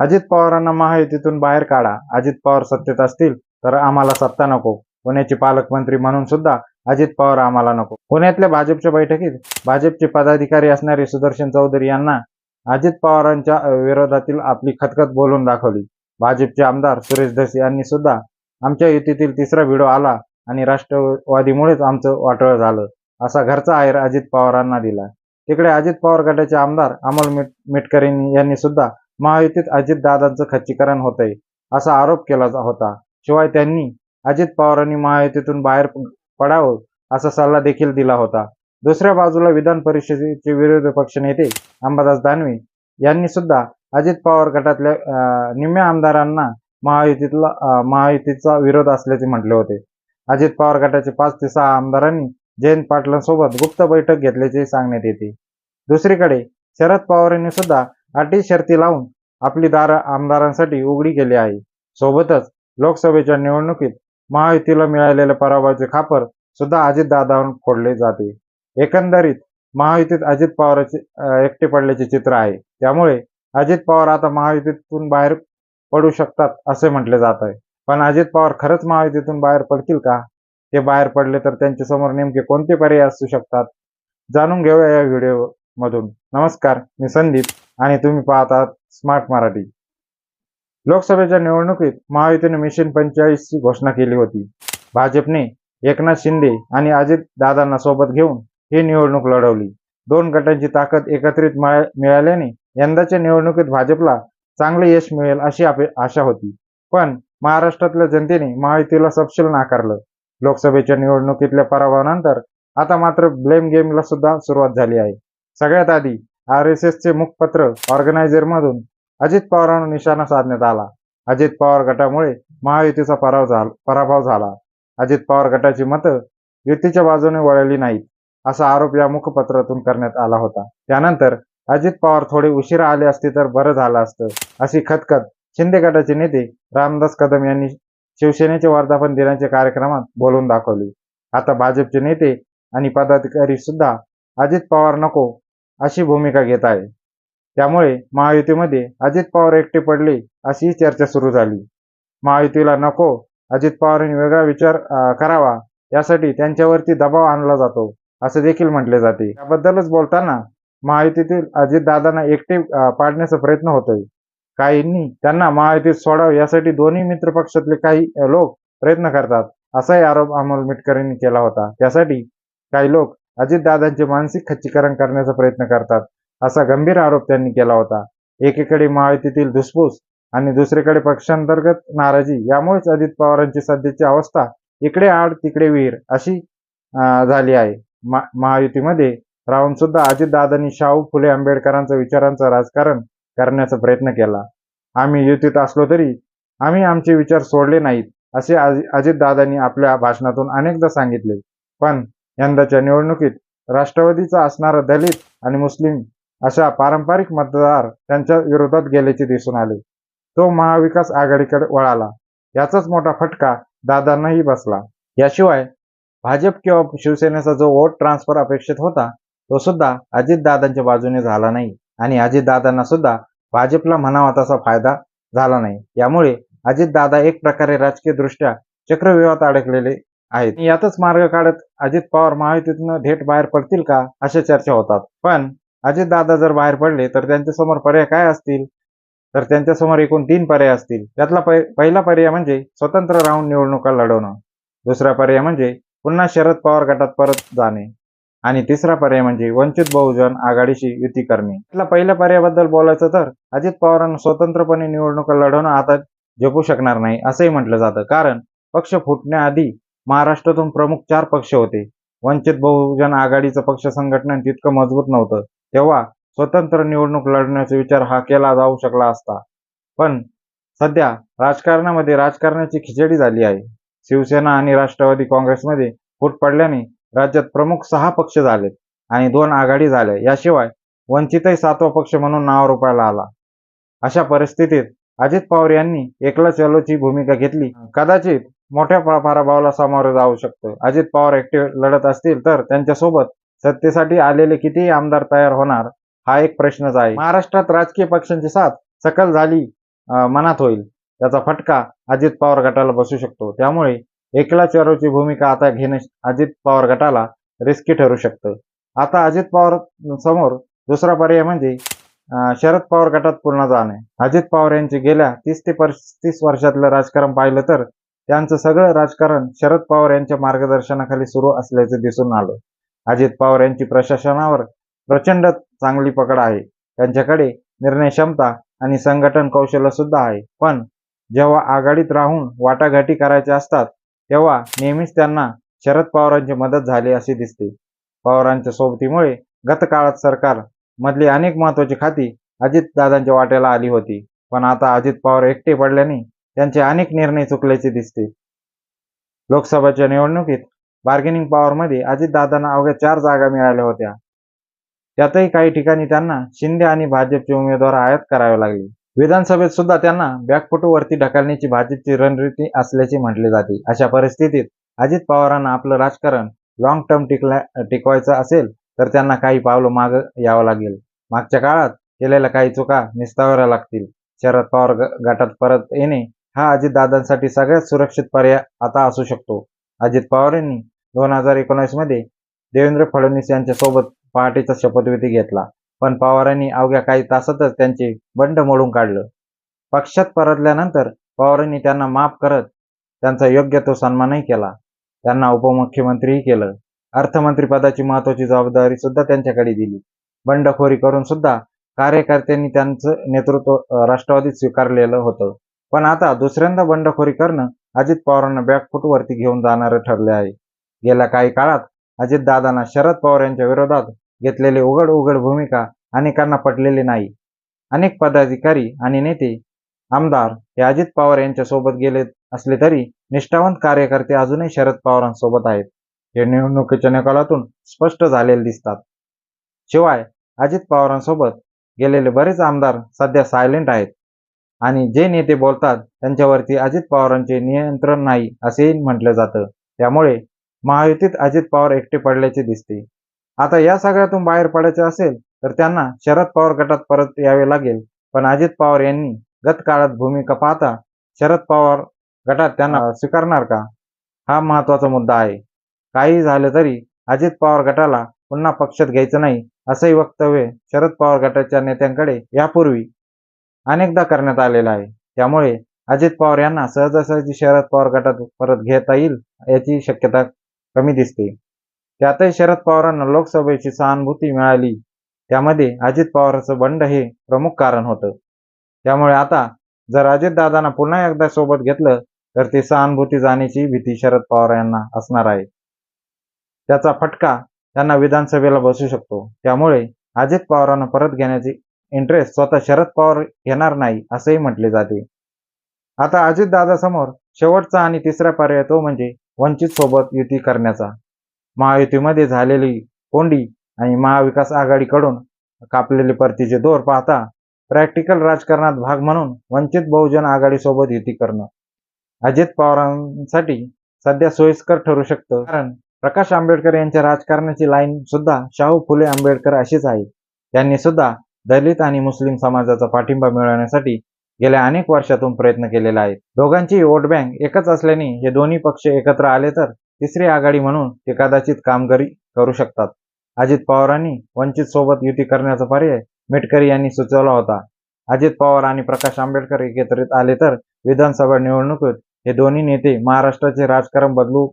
अजित पवारांना महायुतीतून बाहेर काढा. अजित पवार सत्तेत असतील तर आम्हाला सत्ता नको. पुण्याचे पालकमंत्री म्हणून सुद्धा अजित पवार आम्हाला नको. पुण्यातल्या भाजपच्या बैठकीत भाजपचे पदाधिकारी असणारे सुदर्शन चौधरी यांना अजित पवारांच्या विरोधातील आपली खतखत बोलून दाखवली. भाजपचे आमदार सुरेश धस यांनी सुद्धा आमच्या युतीतील तिसरा व्हिडिओ आला आणि राष्ट्रवादीमुळेच आमचं वाटोळं झालं असा घरचा आहेर अजित पवारांना दिला. तिकडे अजित पवार गटाचे आमदार अमोल मिट मिटकरी यांनी सुद्धा महायुतीत अजितदादांचं खच्चीकरण होतंय असा आरोप केला होता. शिवाय त्यांनी अजित पवारांनी महायुतीतून बाहेर पडावं असा सल्ला देखील दिला होता. दुसऱ्या बाजूला विधान परिषदेचे विरोधी पक्षनेते अंबादास दानवे यांनी सुद्धा अजित पवार गटातल्या निम्म्या आमदारांना महायुतीतला महायुतीचा विरोध असल्याचे म्हटले होते. अजित पवार गटाचे पाच ते सहा आमदारांनी जयंत पाटलांसोबत गुप्त बैठक घेतल्याचे सांगण्यात येते. दुसरीकडे शरद पवारांनी सुद्धा अटी शर्ती लावून आपली दार आमदारांसाठी उघडी केली आहे. सोबतच लोकसभेच्या निवडणुकीत महायुतीला मिळालेल्या पराभवाचे खापर सुद्धा अजितदादांवर फोडले जाते. एकंदरीत महायुतीत अजित पवाराचे एकटे पडल्याचे चित्र आहे. त्यामुळे अजित पवार आता महायुतीतून बाहेर पडू शकतात असे म्हटले जात आहे. पण अजित पवार खरंच महायुतीतून बाहेर पडतील का? ते बाहेर पडले तर त्यांच्यासमोर नेमके कोणते पर्याय असू शकतात? जाणून घेऊया या व्हिडिओ मधून. नमस्कार मी संदीप. आणि तुम्ही पाहत आहात स्मार्ट मराठी. लोकसभेच्या निवडणुकीत महायुतीने मिशन पंचेचाळीसची घोषणा केली होती. भाजपने एकनाथ शिंदे आणि अजित दादांना सोबत घेऊन ही निवडणूक लढवली. दोन गटांची ताकद एकत्रित मिळाल्याने यंदाच्या निवडणुकीत भाजपला चांगले यश मिळेल अशी आशा होती. पण महाराष्ट्रातल्या जनतेने महायुतीला सपशेल नाकारलं. लोकसभेच्या निवडणुकीतल्या पराभवानंतर आता मात्र ब्लेम गेमला सुद्धा सुरुवात झाली आहे. सगळ्यात आधी आर एस एसचे मुखपत्र ऑर्गनायझर मधून अजित पवारांना निशाणा साधण्यात आला. अजित पवार गटामुळे महायुतीचा पराव झाला पराभव झाला. अजित पवार गटाची मतं युतीच्या बाजूने वळली नाहीत असा आरोप या मुखपत्रातून करण्यात आला होता. त्यानंतर अजित पवार थोडे उशिरा आले असते तर बरं झालं असतं अशी खतखत शिंदे गटाचे नेते रामदास कदम यांनी शिवसेनेचे वर्धापन दिनाच्या कार्यक्रमात बोलून दाखवले. आता भाजपचे नेते आणि पदाधिकारी सुद्धा अजित पवार नको अशी भूमिका घेत आहे. त्यामुळे महायुतीमध्ये अजित पवार एकटे पडले अशी चर्चा सुरू झाली. महायुतीला नको अजित पवारांनी वेगळा विचार करावा यासाठी त्यांच्यावरती दबाव आणला जातो असं देखील म्हटले जाते. याबद्दलच बोलताना महायुतीतील अजितदादांना एकटे पाडण्याचा प्रयत्न होतोय. काहींनी त्यांना महायुतीत सोडावं यासाठी दोन्ही मित्र पक्षातले काही लोक प्रयत्न करतात असाही आरोप अमोल मिटकरींनी केला होता. त्यासाठी काही लोक अजितदादांचे मानसिक खच्चीकरण करण्याचा प्रयत्न करतात असा गंभीर आरोप त्यांनी केला होता. एकीकडे महायुतीतील धुसफूस आणि दुसरीकडे पक्षांतर्गत नाराजी यामुळेच अजित पवारांची सध्याची अवस्था इकडे आड तिकडे विहीर अशी झाली आहे. महायुतीमध्ये राहून सुद्धा अजितदादांनी शाहू फुले आंबेडकरांचा विचारांचं राजकारण करण्याचा प्रयत्न केला. आम्ही युतीत असलो तरी आम्ही आमचे विचार सोडले नाहीत असे अजितदादांनी आपल्या भाषणातून अनेकदा सांगितले. पण यंदाच्या निवडणुकीत राष्ट्रवादीचा असणारा दलित आणि मुस्लिम अशा पारंपरिक मतदार त्यांच्या विरोधात गेल्याचे दिसून आले. तो महाविकास आघाडीकडे वळाला. याचाच मोठा फटका दादांनाही बसला. याशिवाय भाजप किंवा शिवसेनेचा जो वोट ट्रान्सफर अपेक्षित होता तो सुद्धा अजितदादांच्या बाजूने झाला नाही. आणि अजितदादांना सुद्धा भाजपला म्हणावा तसा फायदा झाला नाही. यामुळे अजितदादा एक प्रकारे राजकीय दृष्ट्या चक्रव्यूहात अडकलेले आहेत. यातच मार्ग काढत अजित पवार महायुतीतून थेट बाहेर पडतील का अशा चर्चा होतात. पण अजित दादा जर बाहेर पडले तर त्यांच्यासमोर पर्याय काय असतील? तर त्यांच्यासमोर एकूण तीन पर्याय असतील. त्यातला पहिला पर्याय म्हणजे स्वतंत्र राहून निवडणुका लढवणं. दुसरा पर्याय म्हणजे पुन्हा शरद पवार गटात परत जाणे. आणि तिसरा पर्याय म्हणजे वंचित बहुजन आघाडीशी युती करणे. त्यातला पहिल्या पर्यायाबद्दल बोलायचं तर अजित पवारांना स्वतंत्रपणे निवडणुका लढवणं आता झेपू शकणार नाही असंही म्हटलं जातं. कारण पक्ष फुटण्याआधी महाराष्ट्रातून प्रमुख चार पक्ष होते. वंचित बहुजन आघाडीचं पक्ष संघटन तितकं मजबूत नव्हतं. तेव्हा स्वतंत्र निवडणूक लढण्याचा विचार हा केला जाऊ शकला असता. पण सध्या राजकारणामध्ये राजकारणाची खिचडी झाली आहे. शिवसेना आणि राष्ट्रवादी काँग्रेसमध्ये फूट पडल्याने राज्यात प्रमुख सहा पक्ष झालेत आणि दोन आघाडी झाल्या. याशिवाय वंचितही सातवा पक्ष म्हणून नाव रुपायला आला. अशा परिस्थितीत अजित पवार यांनी एकला चलोची भूमिका घेतली. कदाचित मोठ्या पराभवाला सामोरे जाऊ शकतो अजित पवार एकटे लढत असतील तर त्यांच्यासोबत सत्तेसाठी आलेले कितीही आमदार तयार होणार हा एक प्रश्नच आहे. महाराष्ट्रात राजकीय पक्षांची साथ सकल झाली मनात होईल. त्याचा फटका अजित पवार गटाला बसू शकतो. त्यामुळे एकला चेरोची भूमिका आता घेणे अजित पवार गटाला रिस्की ठरू शकतं आता अजित पवार समोर दुसरा पर्याय म्हणजे शरद पवार गटात पूर्ण जाणे अजित पवार यांचे गेल्या तीस ते पस्तीस वर्षातलं राजकारण पाहिलं तर त्यांचं सगळं राजकारण शरद पवार यांच्या मार्गदर्शनाखाली सुरू असल्याचे दिसून आलं. अजित पवार यांची प्रशासनावर प्रचंड चांगली पकड आहे. त्यांच्याकडे निर्णय क्षमता आणि संघटन कौशल्य सुद्धा आहे. पण जेव्हा आघाडीत राहून वाटाघाटी करायच्या असतात तेव्हा नेहमीच त्यांना शरद पवारांची मदत झाली अशी दिसते. पवारांच्या सोबतीमुळे गतकाळात सरकार मधली अनेक महत्वाची खाती अजित दादांच्या वाट्याला आली होती. पण आता अजित पवार एकटे पडल्याने त्यांचे अनेक निर्णय चुकल्याचे दिसते. लोकसभेच्या निवडणुकीत बार्गेनिंग पॉवरमध्ये अजितदादांना अवघ्या चार जागा मिळाल्या होत्या. त्यातही काही ठिकाणी त्यांना शिंदे आणि भाजपचे उमेदवार आयात करावे लागले. विधानसभेत सुद्धा त्यांना बॅकफुटवरती ढकलण्याची भाजपची रणनीती असल्याचे म्हटले जाते. अशा परिस्थितीत अजित पवारांना आपलं राजकारण लॉंग टर्म टिकला टिकवायचं असेल तर त्यांना काही पावलं माग यावं लागेल. मागच्या काळात केलेल्या काही चुका निस्तावऱ्या लागतील. शरद पवार गटात परत येणे हा अजितदादांसाठी सगळ्यात सुरक्षित पर्याय आता असू शकतो. अजित पवार यांनी दोन हजार एकोणीसमध्ये देवेंद्र फडणवीस यांच्या सोबत पहाटेचा शपथविधी घेतला. पण पवारांनी अवघ्या काही तासातच त्यांचे बंड मोडून काढलं. पक्षात परतल्यानंतर पवारांनी त्यांना माफ करत त्यांचा योग्य तो सन्मानही केला. त्यांना उपमुख्यमंत्रीही केलं. अर्थमंत्री पदाची महत्वाची जबाबदारी सुद्धा त्यांच्याकडे दिली. बंडखोरी करून सुद्धा कार्यकर्त्यांनी त्यांचं नेतृत्व राष्ट्रवादीत स्वीकारलेलं होतं. पण आता दुसऱ्यांदा बंडखोरी करणं अजित पवारांना बॅकफुटवरती घेऊन जाणारं ठरले आहे. गेल्या काही काळात अजितदादांना शरद पवार यांच्या विरोधात घेतलेली उघड उघड भूमिका अनेकांना पटलेली नाही. अनेक पदाधिकारी आणि नेते आमदार हे अजित पवार यांच्या सोबत गेले असले तरी निष्ठावंत कार्यकर्ते अजूनही शरद पवारांसोबत आहेत. हे निवडणुकीच्या निकालातून स्पष्ट झालेले दिसतात. शिवाय अजित पवारांसोबत गेलेले बरेच आमदार सध्या सायलेंट आहेत. आणि जे नेते बोलतात त्यांच्यावरती अजित पवारांचे नियंत्रण नाही असेही म्हटलं जातं. त्यामुळे महायुतीत अजित पवार एकटे पडल्याचे दिसते. आता या सगळ्यातून बाहेर पडायचे असेल तर त्यांना शरद पवार गटात परत यावे लागेल. पण अजित पवार यांनी गत काळात भूमिका पाहता शरद पवार गटात त्यांना स्वीकारणार का? हा महत्त्वाचा मुद्दा आहे. काही झालं तरी अजित पवार गटाला पुन्हा पक्षात घ्यायचं नाही असंही वक्तव्य शरद पवार गटाच्या नेत्यांकडे यापूर्वी अनेकदा करण्यात आलेला आहे. त्यामुळे अजित पवार यांना सहजासहजी शरद पवार गटात परत घेता येईल याची शक्यता कमी दिसते. त्यातही शरद पवारांना लोकसभेची सहानुभूती मिळाली. त्यामध्ये अजित पवारांचं बंड हे प्रमुख कारण होतं. त्यामुळे आता जर अजितदादांना पुन्हा एकदा सोबत घेतलं तर ती सहानुभूती जाण्याची भीती शरद पवार यांना असणार आहे. त्याचा फटका त्यांना विधानसभेला बसू शकतो. त्यामुळे अजित पवारांना परत घेण्याची इंटरेस्ट स्वतः शरद पवार घेणार नाही असंही म्हटले जाते. आता अजितदादा समोर शेवटचा आणि तिसरा पर्याय तो म्हणजे वंचित सोबत युती करण्याचा. महायुतीमध्ये झालेली कोंडी आणि महाविकास आघाडीकडून कापलेले परतीचे दोर पाहता प्रॅक्टिकल राजकारणात भाग म्हणून वंचित बहुजन आघाडीसोबत युती करणं. अजित पवारांसाठी सध्या सोयीस्कर ठरू शकतं कारण प्रकाश आंबेडकर यांच्या राजकारणाची लाईन सुद्धा शाहू फुले आंबेडकर अशीच आहे त्यांनी सुद्धा दलित आणि मुस्लिम समाजाचा पाठिंबा मिळवण्यासाठी गेल्या अनेक वर्षातून प्रयत्न केलेला आहे. दोघांची वोट बँक एकच असल्याने हे दोन्ही पक्ष एकत्र आले तर तिसरी आघाडी म्हणून ते कदाचित कामगिरी करू शकतात. अजित पवारांनी वंचित सोबत युती करण्याचा पर्याय मेटकरी यांनी सुचवला होता. अजित पवार आणि प्रकाश आंबेडकर एकत्रित आले तर विधानसभा निवडणुकीत हे दोन्ही नेते महाराष्ट्राचे राजकारण बदलू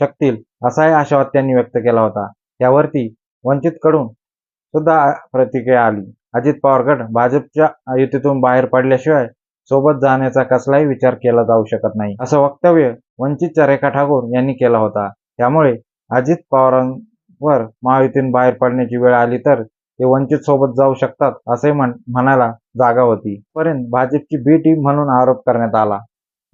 शकतील असाही आशावाद त्यांनी व्यक्त केला होता. त्यावरती वंचितकडून सुद्धा प्रतिक्रिया आली. अजित पवार गट भाजपच्या युतीतून बाहेर पडल्याशिवाय सोबत जाण्याचा कसलाही विचार केला जाऊ शकत नाही असं वक्तव्य वंचितच्या रेखा ठाकूर यांनी केला होता. त्यामुळे अजित पवारांवर महायुतीतून बाहेर पडण्याची वेळ आली तर ते वंचित सोबत जाऊ शकतात असे म्हण म्हणायला जागा होती. पर्यंत भाजपची बी टीम म्हणून आरोप करण्यात आला.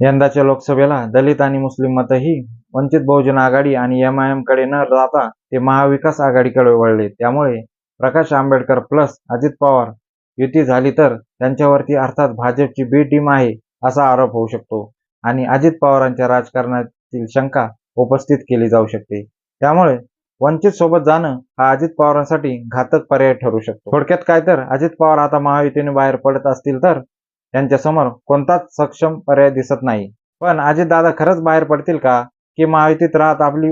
यंदाच्या लोकसभेला दलित आणि मुस्लिम मतही वंचित बहुजन आघाडी आणि एम आय एमकडे न जाता ते महाविकास आघाडीकडे वळले. त्यामुळे प्रकाश आंबेडकर प्लस अजित पवार युती झाली तर त्यांच्यावरती अर्थात भाजपची बी टीम आहे असा आरोप होऊ शकतो. आणि अजित पवारांच्या राजकारणातील शंका उपस्थित केली जाऊ शकते. त्यामुळे वंचित सोबत जाणं हा अजित पवारांसाठी घातक पर्याय ठरू शकतो. थोडक्यात काय तर अजित पवार आता महायुतीने बाहेर पडत असतील तर त्यांच्यासमोर कोणताच सक्षम पर्याय दिसत नाही. पण अजितदादा खरंच बाहेर पडतील का? की महायुतीत राहत आपली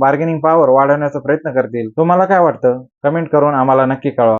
बार्गेनिंग पॉवर वाढवण्याचा प्रयत्न करतील. तुम्हाला काय वाटतं? कमेंट करून आम्हाला नक्की कळवा.